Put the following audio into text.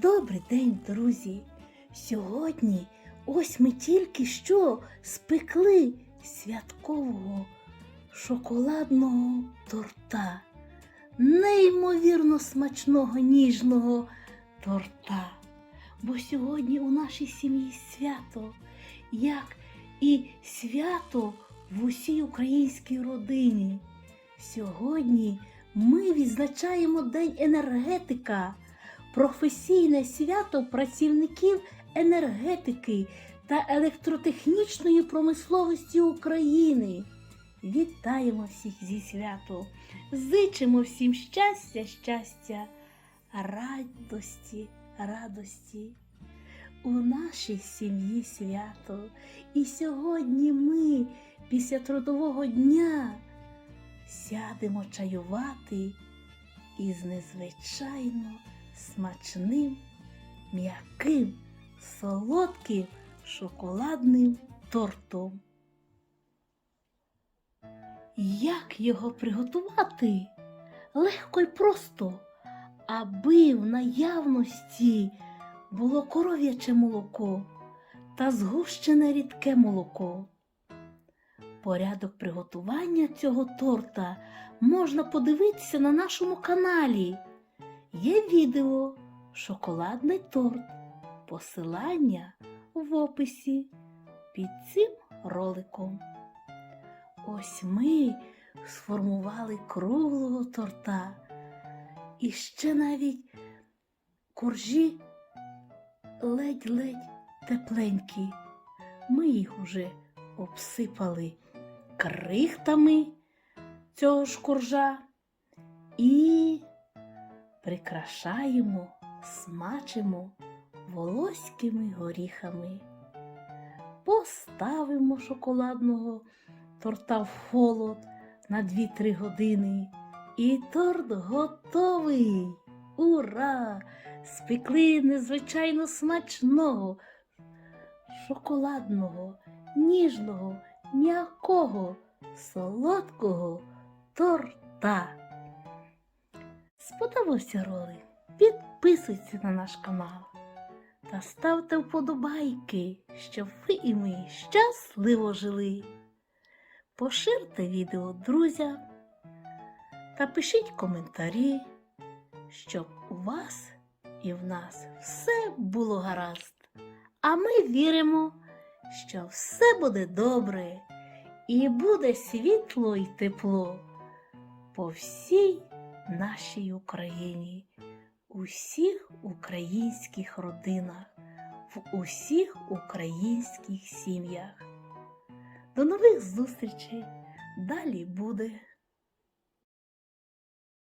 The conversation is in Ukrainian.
Добрий день, друзі! Сьогодні ось ми тільки що спекли святкового шоколадного торта, неймовірно смачного ніжного торта. Бо сьогодні у нашій сім'ї свято, як і свято в усій українській родині. Сьогодні ми відзначаємо День енергетика професійне свято працівників енергетики та електротехнічної промисловості України. Вітаємо всіх зі святом, зичимо всім щастя, щастя, радості, радості. У нашій сім'ї свято. І сьогодні ми після трудового дня сядемо чаювати із незвичайно смачним, м'яким, солодким шоколадним тортом. Як його приготувати? Легко й просто, аби в наявності було коров'яче молоко та згущене рідке молоко. Порядок приготування цього торта можна подивитися на нашому каналі. Є відео Шоколадний торт. Посилання в описі під цим роликом. Ось ми сформували круглого торта. І ще навіть коржі ледь-ледь тепленькі. Ми їх уже обсипали крихтами цього ж коржа і прикрашаємо, смачимо волоськими горіхами. Поставимо шоколадного торта в холод на 2-3 години. І торт готовий. Ура! Спекли незвичайно смачного, шоколадного, ніжного, м'якого, солодкого торта. Сподобався ролик? Підписуйся на наш канал та ставте вподобайки, щоб ви і ми щасливо жили. Поширте відео друзям та пишіть коментарі, щоб у вас і в нас все було гаразд. А ми віримо, що все буде добре і буде світло й тепло по всій нашій Україні, усіх українських родинах, в усіх українських сім'ях. До нових зустрічей! Далі буде.